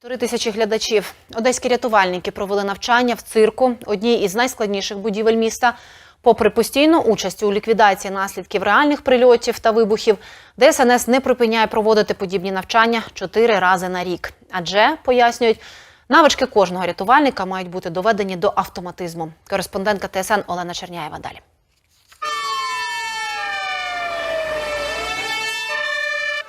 Півтори тисячі глядачів. Одеські рятувальники провели навчання в цирку, одній із найскладніших будівель міста. Попри постійну участь у ліквідації наслідків реальних прильотів та вибухів, ДСНС не припиняє проводити подібні навчання чотири рази на рік. Адже пояснюють, навички кожного рятувальника мають бути доведені до автоматизму. Кореспондентка ТСН Олена Черняєва далі.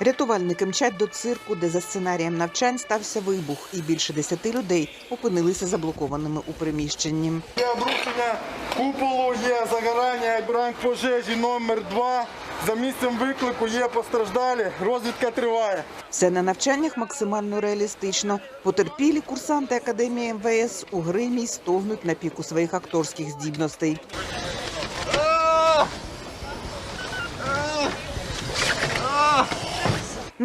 Рятувальники мчать до цирку, де за сценарієм навчань стався вибух, і більше десяти людей опинилися заблокованими у приміщенні. Є обрушення куполу, є загорання, ранг пожежі номер 2 За місцем виклику є постраждалі. Розвідка триває. Все на навчаннях максимально реалістично. Потерпілі курсанти академії МВС у гримі стогнуть на піку своїх акторських здібностей.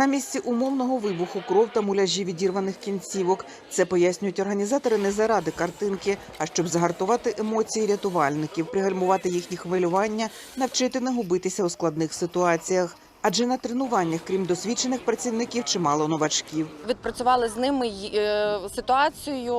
На місці умовного вибуху кров та муляжі відірваних кінцівок. Це пояснюють організатори не заради картинки, а щоб загартувати емоції рятувальників, пригальмувати їхні хвилювання, навчити не губитися у складних ситуаціях. Адже на тренуваннях, крім досвідчених працівників, чимало новачків. Відпрацювали з ними е, ситуацію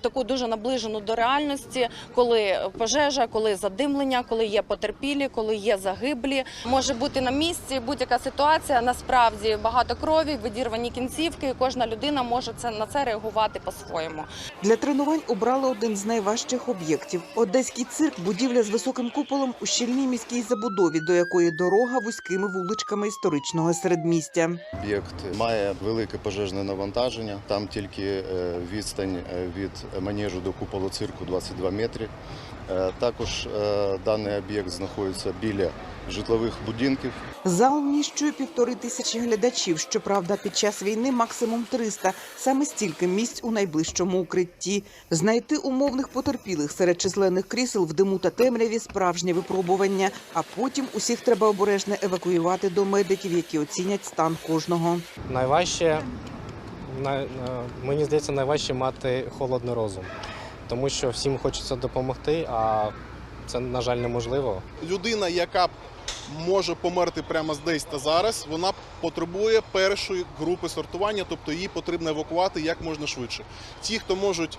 таку дуже наближену до реальності, коли пожежа, коли задимлення, коли є потерпілі, коли є загиблі. Може бути на місці будь-яка ситуація. Насправді багато крові, відірвані кінцівки. і Кожна людина може це на це реагувати по-своєму. Для тренувань обрали один з найважчих об'єктів. Одеський цирк будівля з високим куполом у щільній міській забудові, до якої дорога вузькими вуличками історичного середмістя. Об'єкт має велике пожежне навантаження. Там тільки е, відстань е, від манежу до куполу цирку 22 метри. Е, Також даний об'єкт знаходиться біля житлових будинків. Зал вміщує півтори тисячі глядачів. Щоправда, під час війни максимум 300. Саме стільки місць у найближчому укритті. Знайти умовних потерпілих серед численних крісел в диму та темряві справжнє випробування. А потім усіх треба обережно евакуювати до медиків, які оцінять стан кожного. Найважче, най- е, мені здається, найважче мати холодний розум, тому що всім хочеться допомогти, а це, на жаль, неможливо. людина, яка б може померти прямо здесь та зараз, вона потребує першої групи сортування, тобто її потрібно евакувати як можна швидше. Ті, хто можуть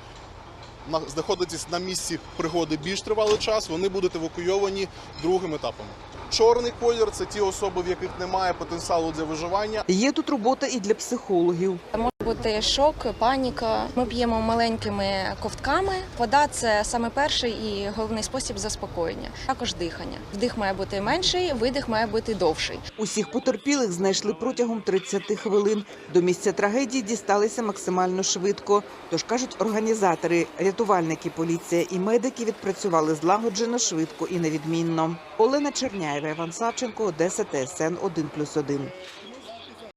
на- знаходитись на місці пригоди більш тривалий час, вони будуть евакуйовані другим етапом. Чорний колір це ті особи, в яких немає потенціалу для виживання. Є тут робота і для психологів. Бути шок, паніка. Ми п'ємо маленькими ковтками. Вода це саме перший і головний спосіб заспокоєння. Також дихання. Вдих має бути менший, видих має бути довший. Усіх потерпілих знайшли протягом 30 хвилин. До місця трагедії дісталися максимально швидко. Тож кажуть організатори, рятувальники, поліція і медики відпрацювали злагоджено, швидко і невідмінно. Олена Черняєва, Іван Савченко, Одеса, ТСН 1+,1.